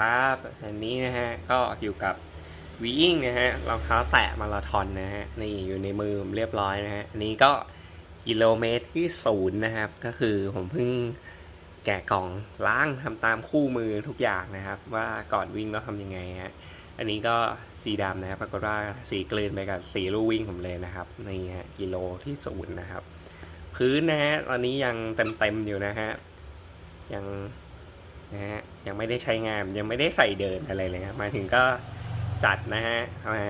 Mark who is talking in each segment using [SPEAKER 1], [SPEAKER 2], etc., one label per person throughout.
[SPEAKER 1] ครับอันนี้นะฮะก็อยู่กับวีอิงนะฮะรองเท้าแตะมาราธอนนะฮะนี่อยู่ในมือผมเรียบร้อยนะฮะอันนี้ก็กิโลเมตรที่ศูนย์นะครับ ก็คือผมเพิ่งแกะกล่องล้างทำตามคู่มือทุกอย่างนะครับ ว่าก่อนวิ่งเราทำยังไงฮะอันนี้ก็สีดำนะครับปรากฏว่าสีกลืนไปกับสีลู่วิ่งผมเลยนะครับนี่ฮะกิโลที่ศูนย์นะครับ พื้นนะฮะตอนนี้ยังเต็มๆอยู่นะฮะยัง นะฮะยังไม่ได้ใช้งานยังไม่ได้ใส่เดินอะไรเลยครับมาถึงก็จัดนะฮะมา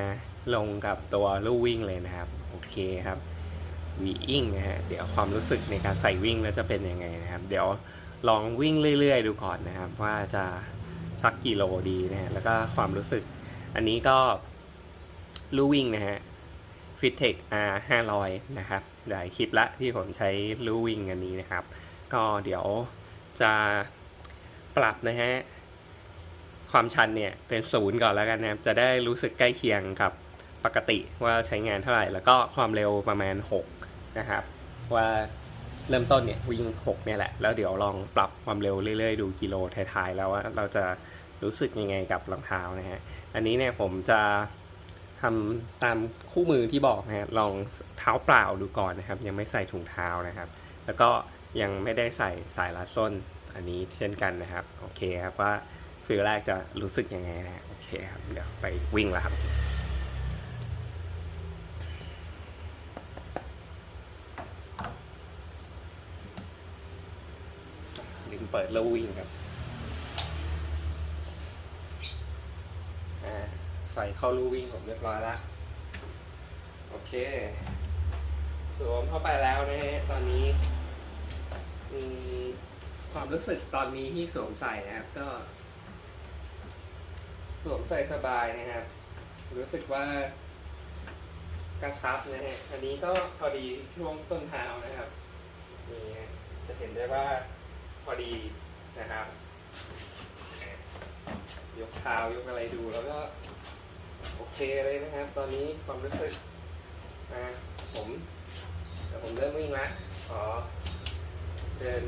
[SPEAKER 1] ลงกับตัวลู่วิ่งเลยนะครับ โอเคครับวีอิงนะฮะเดี๋ยวความรู้สึกในการใส่วิ่งแล้วจะเป็นยังไงนะครับ เดี๋ยวลองวิ่งเรื่อย ๆ ดูก่อนนะครับ ว่าจะสักกี่โลดีนะฮะแล้วก็ความรู้สึก อันนี้ก็ลู่วิ่งนะฮะ Fitech R 500นะครับหลายคลิปละที่ผมใช้ลู่วิ่งอันนี้นะครับ ก็เดี๋ยวจะ ปรับนะฮะความชันเนี่ยเป็นศูนย์ก่อนแล้วกันนะครับ จะได้รู้สึกใกล้เคียงกับปกติว่าใช้งานเท่าไหร่ แล้วก็ความเร็วประมาณ 6 นะครับ ว่าเริ่มต้นเนี่ยวิ่ง 6 เนี่ยแหละ แล้วเดี๋ยวลองปรับความเร็วเรื่อยๆ ดูกิโลท้ายๆ แล้วว่าเราจะรู้สึกยังไงกับรองเท้านะฮะ อันนี้เนี่ยผมจะทำตามคู่มือที่บอกนะฮะ ลองเท้าเปล่าดูก่อนนะครับ ยังไม่ใส่ถุงเท้านะครับ แล้วก็ยังไม่ได้ใส่สายรัดส้น อันนี้เช่นกันนะครับ โอเคครับว่าฟิลแรกจะรู้สึกยังไงนะโอเคครับเดี๋ยวไปวิ่งแล้วครับลืมเปิดแล้ววิ่งครับใส่เข้าลู่วิ่งผมเรียบร้อยแล้วโอเค สวมเข้าไปแล้วนะฮะตอนนี้อืม ความรู้สึกตอนนี้ที่สวมใส่นะครับ ก็ สวมใส่สบายนะครับ รู้สึกว่ากระชับนะฮะอันนี้ก็พอดีช่วงส้นเท้านะครับนี่จะเห็นได้ว่าพอดีนะครับ ยกเท้ายกอะไรดูแล้วก็ โอเคเลยนะครับ ตอนนี้ความรู้สึกอ่าผมเดี๋ยวผมเริ่มวิ่งละขอเดิน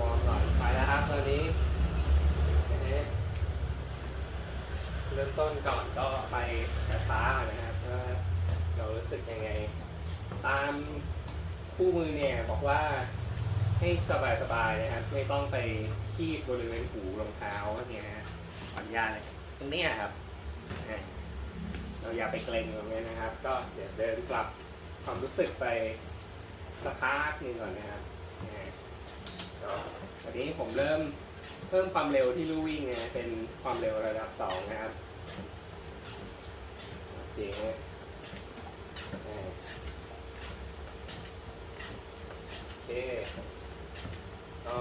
[SPEAKER 1] วอร์มก่อนไปแล้วครับตอนนี้เริ่มต้นก่อนก็ไปช้าๆนะครับว่าเรารู้สึกยังไง ตามคู่มือเนี่ยบอกว่าให้สบายๆนะครับ ไม่ต้องไปคีบบริเวณหูรองเท้าเนี่ยฮะขออนุญาตเลยตรงนี้ครับเราอย่าไปเกรงตรงนี้นะครับ ก็เดี๋ยวเดินกลับความรู้สึกไปสักพักหนึ่งก่อนนะครับ วันนี้ผมเริ่มเพิ่มความเร็วที่ลู่วิ่งนะเป็นความเร็วระดับสองนะครับโอเคนะอ่าโอเคก็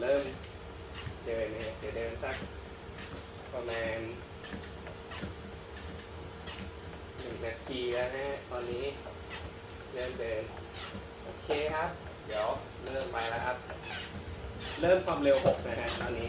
[SPEAKER 1] เริ่มเดินนะเดี๋ยวเดินสักประมาณหนึ่งนาทีแล้วนะฮะตอนนี้เริ่มเดินโอเคครับ เดี๋ยว เริ่มไปแล้วครับ เริ่มความเร็ว 6 นะฮะตอนนี้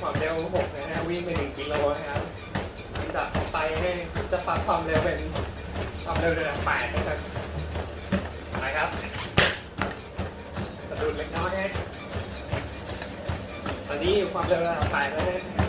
[SPEAKER 1] ความเร็ว6นะฮะวิ่งไป1กิโลนะครับลำดับต่อไปให้จะปรับความเร็วเป็นความเร็วระดับแปดนะครับไปครับสะดุดเล็กน้อยฮะตอนนี้ความเร็วระดับแปดแล้วนะ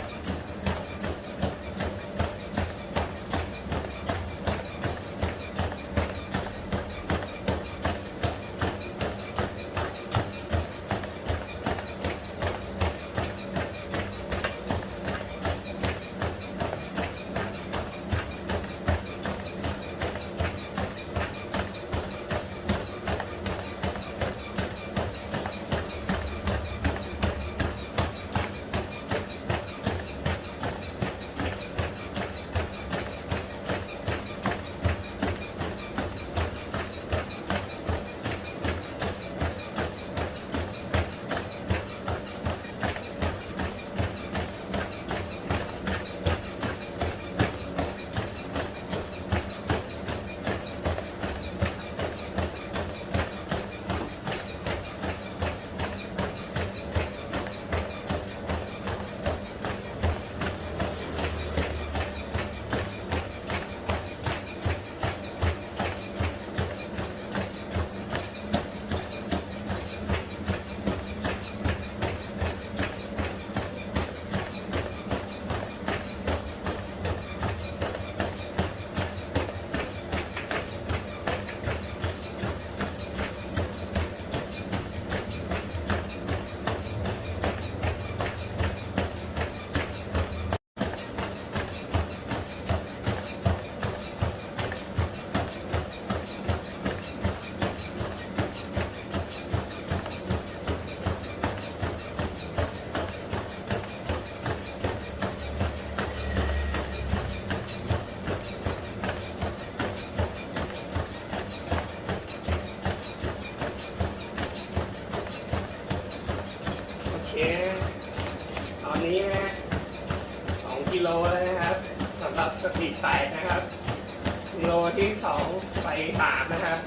[SPEAKER 1] โลที่สองไปสามนะครับ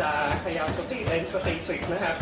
[SPEAKER 1] จะขยับสปีดเป็นสติสิบนะครับ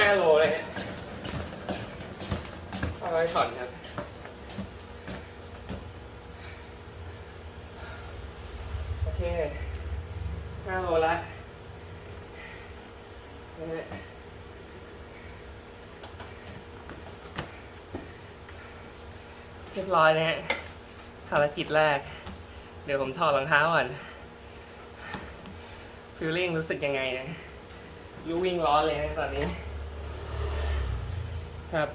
[SPEAKER 1] ห้าโลเลยฮะเอาไว้ถอนครับโอเคห้าโลละนะฮะเรียบร้อยนะฮะภารกิจแรก เดี๋ยวผมถอดรองเท้าก่อนฟีลลิ่งรู้สึกยังไงนะยูวิ่งร้อนเลยนะตอนนี้ ครับ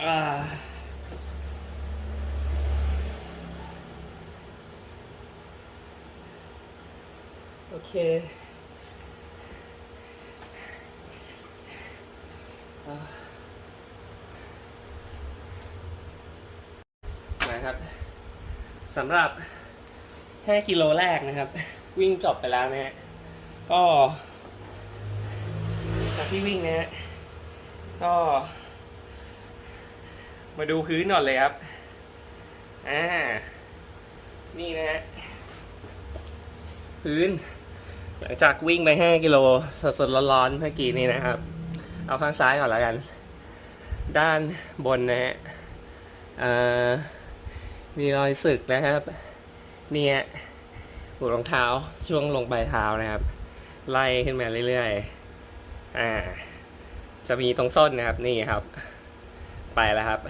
[SPEAKER 1] อ่าโอเคนะครับสำหรับ 5 กิโลแรกนะครับ วิ่งจบไปแล้วนะฮะก็จากที่วิ่งนะฮะ ก็ มาดูพื้นก่อนเลยครับ อ่า นี่นะฮะ พื้น หลังจากวิ่งไป 5 กิโล สดๆร้อนๆเมื่อกี้นี้นะครับ เอาข้างซ้ายก่อนแล้วกัน ด้านบนนะฮะอ่อมีรอยสึกนะครับ เนี่ยหูรองเท้าช่วงลงปลายเท้านะครับ ไล่ขึ้นมาเรื่อยๆ อ่า จะมีตรงส้นนะครับนี่ครับ ไปแล้วครับ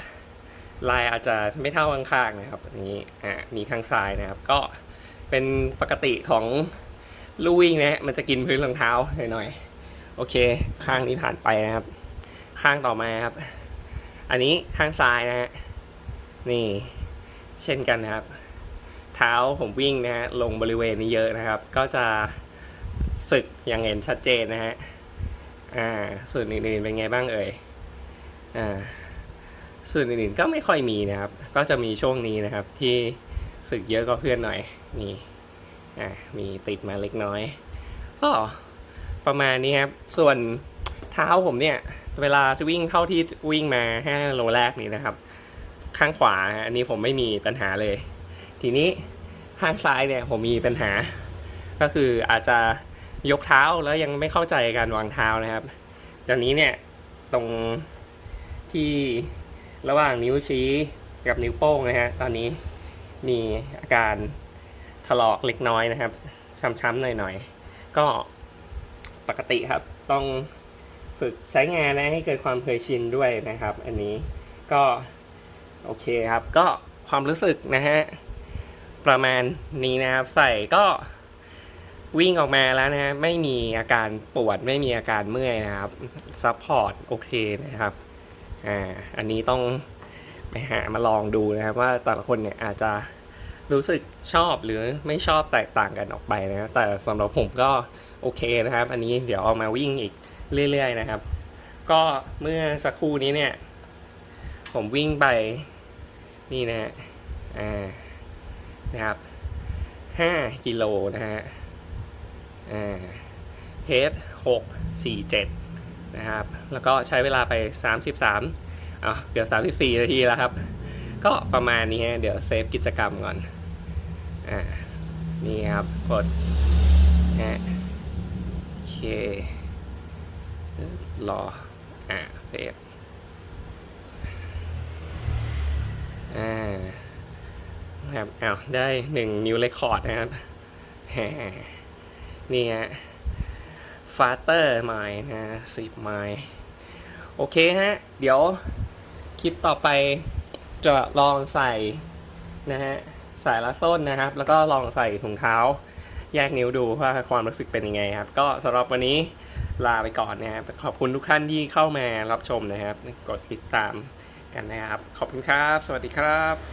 [SPEAKER 1] ลายอาจจะไม่เท่าข้างๆนะครับอย่างนี้อ่ามีข้างซ้ายนะครับ ก็เป็นปกติของลู่วิ่งนะฮะมันจะกินพื้นรองเท้าหน่อยๆโอเค ข้างนี้ผ่านไปนะครับ ข้างต่อมาครับ อันนี้ข้างซ้ายนะฮะนี่ เช่นกันนะครับ เท้าผมวิ่งนะฮะลงบริเวณนี้เยอะนะครับ ก็จะสึกอย่างเห็นชัดเจนนะฮะ อ่าส่วนอื่นๆเป็นไงบ้างเอ่ยอ่าส่วนอื่นๆก็ไม่ค่อยมีนะครับ ก็จะมีช่วงนี้นะครับ ที่สึกเยอะกว่าเพื่อนหน่อยนี่อ่ามีติดมาเล็กน้อยก็ประมาณนี้ครับ ส่วนเท้าผมเนี่ย เวลาวิ่งเข้าที่วิ่งมา5โลแรกนี้นะครับ ข้างขวาอันนี้ผมไม่มีปัญหาเลย ทีนี้ข้างซ้ายเนี่ยผมมีปัญหา ก็คืออาจจะ ยกเท้าแล้วยังไม่เข้าใจการวางเท้านะครับตอนนี้เนี่ยตรงที่ระหว่างนิ้วชี้กับนิ้วโป้งนะฮะตอนนี้มีอาการถลอกเล็กน้อยนะครับ ช้ำๆหน่อยๆ ก็ปกติครับ ต้องฝึกใช้งานนะให้เกิดความเคยชินด้วยนะครับ อันนี้ก็โอเคครับ ก็ความรู้สึกนะฮะ ประมาณนี้นะครับ ใส่ก็ วิ่งออกมาแล้วนะฮะไม่มีอาการปวดไม่มีอาการเมื่อยนะครับซัพพอร์ตโอเคนะครับอ่าอันนี้ต้องไปหามาลองดูนะครับว่าแต่ละคนเนี่ยอาจจะรู้สึกชอบหรือไม่ชอบแตกต่างกันออกไปนะครับแต่สำหรับผมก็โอเคนะครับ อันนี้เดี๋ยวเอามาวิ่งอีกเรื่อย ๆ นะครับ ก็เมื่อสักครู่นี้เนี่ย ผมวิ่งไปนี่นะฮะอ่านะครับห้ากิโลนะฮะ อ่าเพจหกสี่เจ็ดนะครับ แล้วก็ใช้เวลาไปสามสิบสามอะเกือบสามสิบสี่นาทีแล้วครับ ก็ประมาณนี้ฮะเดี๋ยวเซฟกิจกรรมก่อน อ่า นี่ครับ กดฮะโอเค รอ อ่า เซฟ อ่า ครับอ้าวได้หนึ่งนิวเรคคอร์ดนะครับแหม นี่ฮะฟาเตอร์ไมล์นะสิบไมล์โอเคฮะ เดี๋ยวคลิปต่อไปจะลองใส่นะฮะสายละส้นนะครับ แล้วก็ลองใส่ถุงเท้า แยกนิ้วดูว่าความรู้สึกเป็นยังไงครับ ก็สำหรับวันนี้ลาไปก่อนนะครับ ขอบคุณทุกท่านที่เข้ามารับชมนะครับ กดติดตามกันนะครับ ขอบคุณครับ สวัสดีครับ